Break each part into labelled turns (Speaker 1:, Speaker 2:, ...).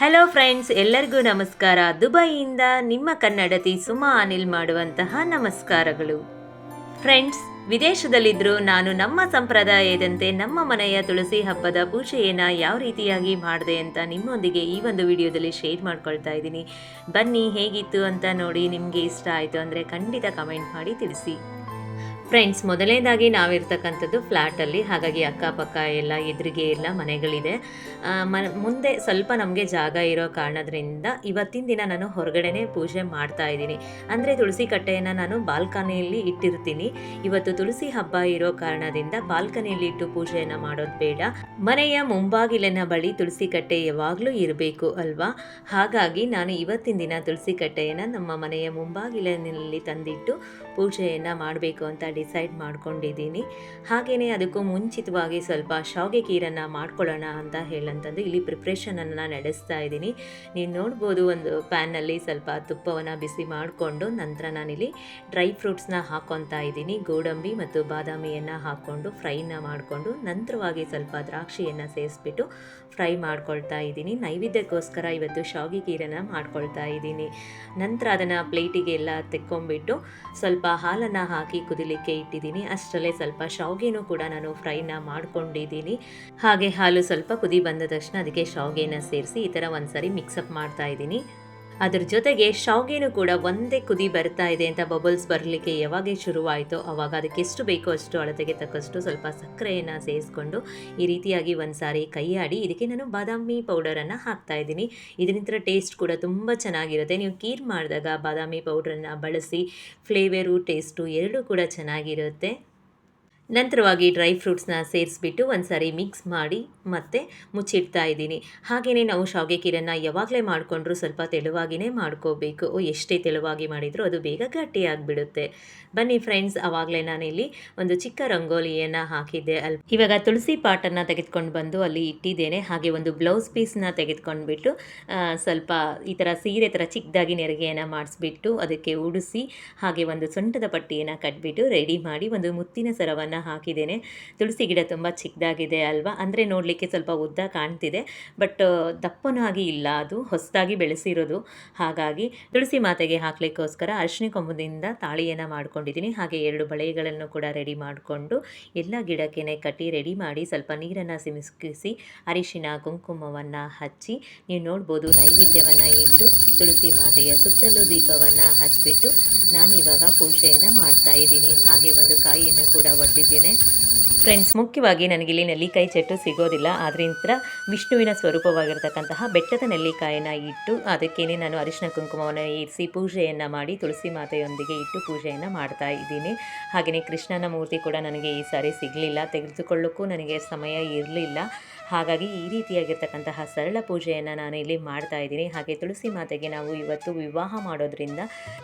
Speaker 1: Hello friends ಎಲ್ಲರಿಗೂ ನಮಸ್ಕಾರ. ದುಬೈಯಿಂದ ನಿಮ್ಮ ಕನ್ನಡತಿ ಸುಮಾ ಅನಿಲ್ ಮಾಡುವಂತಹ ನಮಸ್ಕಾರಗಳು. ಫ್ರೆಂಡ್ಸ್ ವಿದೇಶದಲ್ಲಿದ್ದರೂ ನಾನು ನಮ್ಮ ಸಂಪ್ರದಾಯದಂತೆ ನಮ್ಮ ಮನೆಯ ತುಳಸಿ ಹಬ್ಬದ ಪೂಜೆಯನ್ನು ಯಾವ ರೀತಿಯಾಗಿ ಮಾಡಿದೆ ಅಂತ ನಿಮ್ಮೊಂದಿಗೆ ಈ ಒಂದು ವಿಡಿಯೋದಲ್ಲಿ ಶೇರ್ ಮಾಡ್ಕೊಳ್ತಾ ಇದ್ದೀನಿ. ಬನ್ನಿ ಹೇಗಿತ್ತು ಅಂತ ನೋಡಿ ನಿಮಗೆ ಇಷ್ಟ ಆಯಿತು ಅಂದರೆ ಖಂಡಿತ ಕಮೆಂಟ್ ಮಾಡಿ ತಿಳಿಸಿ. ಫ್ರೆಂಡ್ಸ್ ಮೊದಲನೇದಾಗಿ ನಾವಿರ್ತಕ್ಕಂಥದ್ದು ಫ್ಲ್ಯಾಟಲ್ಲಿ ಹಾಗಾಗಿ ಅಕ್ಕಪಕ್ಕ ಎಲ್ಲ, ಎದುರಿಗೆ ಎಲ್ಲ ಮನೆಗಳಿದೆ. ಮ, ಮುಂದೆ ಸ್ವಲ್ಪ ನಮಗೆ ಜಾಗ ಇರೋ ಕಾರಣದ್ರಿಂದ ಇವತ್ತಿನ ದಿನ ನಾನು ಹೊರಗಡೆನೇ ಪೂಜೆ ಮಾಡ್ತಾ ಇದ್ದೀನಿ. ಅಂದರೆ ತುಳಸಿ ಕಟ್ಟೆಯನ್ನು ನಾನು ಬಾಲ್ಕನಿಯಲ್ಲಿ ಇಟ್ಟಿರ್ತೀನಿ. ಇವತ್ತು ತುಳಸಿ ಹಬ್ಬ ಇರೋ ಕಾರಣದಿಂದ ಬಾಲ್ಕನಿಯಲ್ಲಿ ಇಟ್ಟು ಪೂಜೆಯನ್ನು ಮಾಡೋದು ಬೇಡ. ಮನೆಯ ಮುಂಬಾಗಿಲಿನ ಬಳಿ ತುಳಸಿ ಕಟ್ಟೆ ಯಾವಾಗಲೂ ಇರಬೇಕು ಅಲ್ವಾ? ಹಾಗಾಗಿ ನಾನು ಇವತ್ತಿನ ದಿನ ತುಳಸಿ ಕಟ್ಟೆಯನ್ನು ನಮ್ಮ ಮನೆಯ ಮುಂಬಾಗಿಲಿನಲ್ಲಿ ತಂದಿಟ್ಟು ಪೂಜೆಯನ್ನು ಮಾಡಬೇಕು ಅಂತ ಡಿಸೈಡ್ ಮಾಡ್ಕೊಂಡಿದ್ದೀನಿ. ಹಾಗೆಯೇ ಅದಕ್ಕೂ ಮುಂಚಿತವಾಗಿ ಸ್ವಲ್ಪ ಶಾವಿಗೆ ಕೀರನ್ನು ಮಾಡ್ಕೊಳ್ಳೋಣ ಅಂತ ಹೇಳಂತಂದು ಇಲ್ಲಿ ಪ್ರಿಪ್ರೇಷನನ್ನು ನಡೆಸ್ತಾ ಇದ್ದೀನಿ. ನೀವು ನೋಡ್ಬೋದು ಒಂದು ಪ್ಯಾನಲ್ಲಿ ಸ್ವಲ್ಪ ತುಪ್ಪವನ್ನು ಬಿಸಿ ಮಾಡಿಕೊಂಡು ನಂತರ ನಾನಿಲ್ಲಿ ಡ್ರೈ ಫ್ರೂಟ್ಸ್ನ ಹಾಕ್ಕೊತಾ ಇದ್ದೀನಿ. ಗೋಡಂಬಿ ಮತ್ತು ಬಾದಾಮಿಯನ್ನು ಹಾಕ್ಕೊಂಡು ಫ್ರೈನ ಮಾಡಿಕೊಂಡು ನಂತರವಾಗಿ ಸ್ವಲ್ಪ ದ್ರಾಕ್ಷಿಯನ್ನು ಸೇರಿಸ್ಬಿಟ್ಟು ಫ್ರೈ ಮಾಡ್ಕೊಳ್ತಾ ಇದ್ದೀನಿ. ನೈವೇದ್ಯಕ್ಕೋಸ್ಕರ ಇವತ್ತು ಶಾವಿಗೆ ಕೀರನ್ನು ಮಾಡ್ಕೊಳ್ತಾ ಇದ್ದೀನಿ. ನಂತರ ಅದನ್ನು ಪ್ಲೇಟಿಗೆ ಎಲ್ಲ ತೆಕ್ಕೊಂಬಿಟ್ಟು ಸ್ವಲ್ಪ ಹಾಲನ್ನು ಹಾಕಿ ಕುದಿಲಿಕ್ಕೆ ಇಟ್ಟಿದ್ದೀನಿ. ಅಷ್ಟರಲ್ಲೇ ಸ್ವಲ್ಪ ಶಾವಿಗೆನೂ ಕೂಡ ನಾನು ಫ್ರೈನ ಮಾಡ್ಕೊಂಡಿದ್ದೀನಿ. ಹಾಗೆ ಹಾಲು ಸ್ವಲ್ಪ ಕುದಿ ಬಂದ ತಕ್ಷಣ ಅದಕ್ಕೆ ಶಾವಿಗೆನ ಸೇರಿಸಿ ಈ ಥರ ಒಂದ್ಸರಿ ಮಿಕ್ಸಪ್ ಮಾಡ್ತಾ ಇದ್ದೀನಿ. ಅದ್ರ ಜೊತೆಗೆ ಶಾವಿಗೆನೂ ಕೂಡ ಒಂದೇ ಕುದಿ ಬರ್ತಾ ಇದೆ ಅಂತ ಬಬಲ್ಸ್ ಬರಲಿಕ್ಕೆ ಯಾವಾಗ ಶುರುವಾಯಿತು ಆವಾಗ ಅದಕ್ಕೆ ಎಷ್ಟು ಬೇಕೋ ಅಷ್ಟು ಅಳತೆಗೆ ತಕ್ಕಷ್ಟು ಸ್ವಲ್ಪ ಸಕ್ಕರೆಯನ್ನು ಸೇರಿಸ್ಕೊಂಡು ಈ ರೀತಿಯಾಗಿ ಒಂದು ಸಾರಿ ಕೈಯಾಡಿ ಇದಕ್ಕೆ ನಾನು ಬಾದಾಮಿ ಪೌಡರನ್ನು ಹಾಕ್ತಾ ಇದ್ದೀನಿ. ಇದರಿಂದ ಟೇಸ್ಟ್ ಕೂಡ ತುಂಬ ಚೆನ್ನಾಗಿರುತ್ತೆ. ನೀವು ಕೀರ್ ಮಾಡಿದಾಗ ಬಾದಾಮಿ ಪೌಡ್ರನ್ನು ಬಳಸಿ, ಫ್ಲೇವರು, ಟೇಸ್ಟು ಎರಡೂ ಕೂಡ ಚೆನ್ನಾಗಿರುತ್ತೆ. ನಂತರವಾಗಿ ಡ್ರೈ ಫ್ರೂಟ್ಸ್ನ ಸೇರಿಸ್ಬಿಟ್ಟು ಒಂದು ಸಾರಿ ಮಿಕ್ಸ್ ಮಾಡಿ ಮತ್ತೆ ಮುಚ್ಚಿಡ್ತಾ ಇದ್ದೀನಿ. ಹಾಗೆಯೇ ನಾವು ಶಾವಿಗೆ ಕೀರನ್ನು ಯಾವಾಗಲೇ ಮಾಡಿಕೊಂಡ್ರೂ ಸ್ವಲ್ಪ ತೆಳುವಾಗಿಯೇ ಮಾಡ್ಕೋಬೇಕು. ಎಷ್ಟೇ ತೆಳುವಾಗಿ ಮಾಡಿದರೂ ಅದು ಬೇಗ ಗಟ್ಟಿಯಾಗಿಬಿಡುತ್ತೆ ಬನ್ನಿ ಫ್ರೆಂಡ್ಸ್ ಆವಾಗಲೇ ನಾನಿಲ್ಲಿ ಒಂದು ಚಿಕ್ಕ ರಂಗೋಲಿಯನ್ನು ಹಾಕಿದ್ದೆ. ಅಲ್ಲಿ ಇವಾಗ ತುಳಸಿ ಪಾಟನ್ನು ತೆಗೆದುಕೊಂಡು ಬಂದು ಅಲ್ಲಿ ಇಟ್ಟಿದ್ದೇನೆ. ಹಾಗೆ ಒಂದು ಬ್ಲೌಸ್ ಪೀಸ್ನ ತೆಗೆದುಕೊಂಡ್ಬಿಟ್ಟು ಸ್ವಲ್ಪ ಈ ಥರ ಸೀರೆ ಥರ ಚಿಕ್ಕದಾಗಿ ನೆರಿಗೆಯನ್ನು ಮಾಡಿಸ್ಬಿಟ್ಟು ಅದಕ್ಕೆ ಉಡಿಸಿ, ಹಾಗೆ ಒಂದು ಸೊಂಟದ ಪಟ್ಟಿಯನ್ನು ಕಟ್ಬಿಟ್ಟು ರೆಡಿ ಮಾಡಿ ಒಂದು ಮುತ್ತಿನ ಸರವನ್ನು ಹಾಕಿದ್ದೇನೆ. ತುಳಸಿ ಗಿಡ ತುಂಬ ಚಿಕ್ಕದಾಗಿದೆ ಅಲ್ವಾ? ಅಂದರೆ ನೋಡಲಿಕ್ಕೆ ಸ್ವಲ್ಪ ಉದ್ದ ಕಾಣ್ತಿದೆ. ಬಟ್ ದಪ್ಪನಾಗಿ ಇಲ್ಲ ಅದು. ಹೊಸದಾಗಿ ಬೆಳೆಸಿರೋದು. ಹಾಗಾಗಿ ತುಳಸಿ ಮಾತೆಗೆ ಹಾಕಲಿಕ್ಕೋಸ್ಕರ ಅರಿಶಿನ ಕೊಂಬದಿಂದ ತಾಳಿಯನ್ನು ಮಾಡ್ಕೊಂಡಿದ್ದೀನಿ. ಹಾಗೆ ಎರಡು ಬಳೆಗಳನ್ನು ಕೂಡ ರೆಡಿ ಮಾಡಿಕೊಂಡು ಎಲ್ಲ ಗಿಡಕ್ಕೆ ಕಟ್ಟಿ ರೆಡಿ ಮಾಡಿ ಸ್ವಲ್ಪ ನೀರನ್ನು ಸಿಮಿಸ್ಕಿಸಿ ಅರಿಶಿನ ಕುಂಕುಮವನ್ನು ಹಚ್ಚಿ ನೀವು ನೋಡ್ಬೋದು ನೈವೇದ್ಯವನ್ನು ಇಟ್ಟು ತುಳಸಿ ಮಾತೆಯ ಸುತ್ತಲೂ ದೀಪವನ್ನು ಹಚ್ಚಿಬಿಟ್ಟು ನಾನು ಇವಾಗ ಪೂಜೆಯನ್ನು ಮಾಡ್ತಾ ಇದ್ದೀನಿ. ಹಾಗೆ ಒಂದು ಕಾಯಿಯನ್ನು ಕೂಡ लीजिए ने। ಫ್ರೆಂಡ್ಸ್ ಮುಖ್ಯವಾಗಿ ನನಗಿಲ್ಲಿ ನೆಲ್ಲಿಕಾಯಿ ಚೆಟ್ಟು ಸಿಗೋದಿಲ್ಲ. ಆದ್ದರಿಂದ ವಿಷ್ಣುವಿನ ಸ್ವರೂಪವಾಗಿರ್ತಕ್ಕಂತಹ ಬೆಟ್ಟದ ನೆಲ್ಲಿಕಾಯಿನ ಇಟ್ಟು, ಅದಕ್ಕೇನೆ ನಾನು ಅರಿಶಿನ ಕುಂಕುಮವನ್ನು ಇರಿಸಿ ಪೂಜೆಯನ್ನು ಮಾಡಿ ತುಳಸಿ ಮಾತೆಯೊಂದಿಗೆ ಇಟ್ಟು ಪೂಜೆಯನ್ನು ಮಾಡ್ತಾ ಇದ್ದೀನಿ. ಹಾಗೆಯೇ ಕೃಷ್ಣನ ಮೂರ್ತಿ ಕೂಡ ನನಗೆ ಈ ಸಾರಿ ಸಿಗಲಿಲ್ಲ. ತೆಗೆದುಕೊಳ್ಳೋಕ್ಕೂ ನನಗೆ ಸಮಯ ಇರಲಿಲ್ಲ. ಹಾಗಾಗಿ ಈ ರೀತಿಯಾಗಿರ್ತಕ್ಕಂತಹ ಸರಳ ಪೂಜೆಯನ್ನು ನಾನು ಇಲ್ಲಿ ಮಾಡ್ತಾ ಇದ್ದೀನಿ. ಹಾಗೆ ತುಳಸಿ ಮಾತೆಗೆ ನಾವು ಇವತ್ತು ವಿವಾಹ ಮಾಡೋದ್ರಿಂದ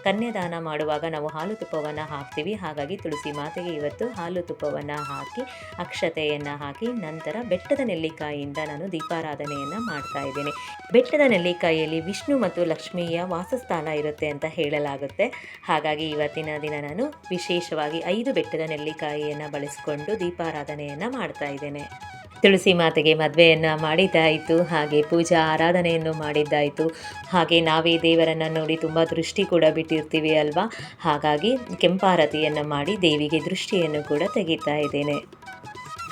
Speaker 1: ಕನ್ಯಾದಾನ ಮಾಡುವಾಗ ನಾವು ಹಾಲು ತುಪ್ಪವನ್ನು ಹಾಕ್ತೀವಿ. ಹಾಗಾಗಿ ತುಳಸಿ ಮಾತೆಗೆ ಇವತ್ತು ಹಾಲು ತುಪ್ಪವನ್ನು ಹಾಕಿ ಅಕ್ಷತೆಯನ್ನು ಹಾಕಿ ನಂತರ ಬೆಟ್ಟದ ನೆಲ್ಲಿಕಾಯಿಯಿಂದ ನಾನು ದೀಪಾರಾಧನೆಯನ್ನು ಮಾಡ್ತಾ ಇದ್ದೀನಿ. ಬೆಟ್ಟದ ನೆಲ್ಲಿಕಾಯಿಯಲ್ಲಿ ವಿಷ್ಣು ಮತ್ತು ಲಕ್ಷ್ಮಿಯ ವಾಸಸ್ಥಾನ ಇರುತ್ತೆ ಅಂತ ಹೇಳಲಾಗುತ್ತೆ. ಹಾಗಾಗಿ ಇವತ್ತಿನ ದಿನ ನಾನು ವಿಶೇಷವಾಗಿ ಐದು ಬೆಟ್ಟದ ನೆಲ್ಲಿಕಾಯಿಯನ್ನು ಬಳಸಿಕೊಂಡು ದೀಪಾರಾಧನೆಯನ್ನು ಮಾಡ್ತಾ ಇದ್ದೇನೆ. ತುಳಸಿ ಮಾತೆಗೆ ಮದುವೆಯನ್ನು ಮಾಡಿದ್ದಾಯಿತು, ಹಾಗೆ ಪೂಜಾ ಆರಾಧನೆಯನ್ನು ಮಾಡಿದ್ದಾಯಿತು. ಹಾಗೆ ನಾವೇ ದೇವರನ್ನು ನೋಡಿ ತುಂಬ ದೃಷ್ಟಿ ಕೂಡ ಬಿಟ್ಟಿರ್ತೀವಿ ಅಲ್ವಾ? ಹಾಗಾಗಿ ಕೆಂಪಾರತಿಯನ್ನು ಮಾಡಿ ದೇವಿಗೆ ದೃಷ್ಟಿಯನ್ನು ಕೂಡ ತೆಗಿತಾ ಇದ್ದೇನೆ.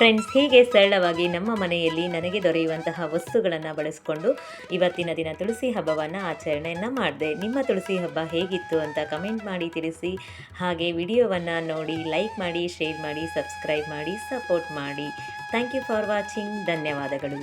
Speaker 1: ಫ್ರೆಂಡ್ಸ್ ಹೀಗೆ ಸರಳವಾಗಿ ನಮ್ಮ ಮನೆಯಲ್ಲಿ ನನಗೆ ದೊರೆಯುವಂತಹ ವಸ್ತುಗಳನ್ನು ಬಳಸಿಕೊಂಡು ಇವತ್ತಿನ ದಿನ ತುಳಸಿ ಹಬ್ಬವನ್ನು ಆಚರಣೆಯನ್ನು ಮಾಡಿದೆ. ನಿಮ್ಮ ತುಳಸಿ ಹಬ್ಬ ಹೇಗಿತ್ತು ಅಂತ ಕಮೆಂಟ್ ಮಾಡಿ ತಿಳಿಸಿ. ಹಾಗೆ ವಿಡಿಯೋವನ್ನು ನೋಡಿ ಲೈಕ್ ಮಾಡಿ ಶೇರ್ ಮಾಡಿ ಸಬ್ಸ್ಕ್ರೈಬ್ ಮಾಡಿ ಸಪೋರ್ಟ್ ಮಾಡಿ. ಥ್ಯಾಂಕ್ ಯು ಫಾರ್ ವಾಚಿಂಗ್ ಧನ್ಯವಾದಗಳು.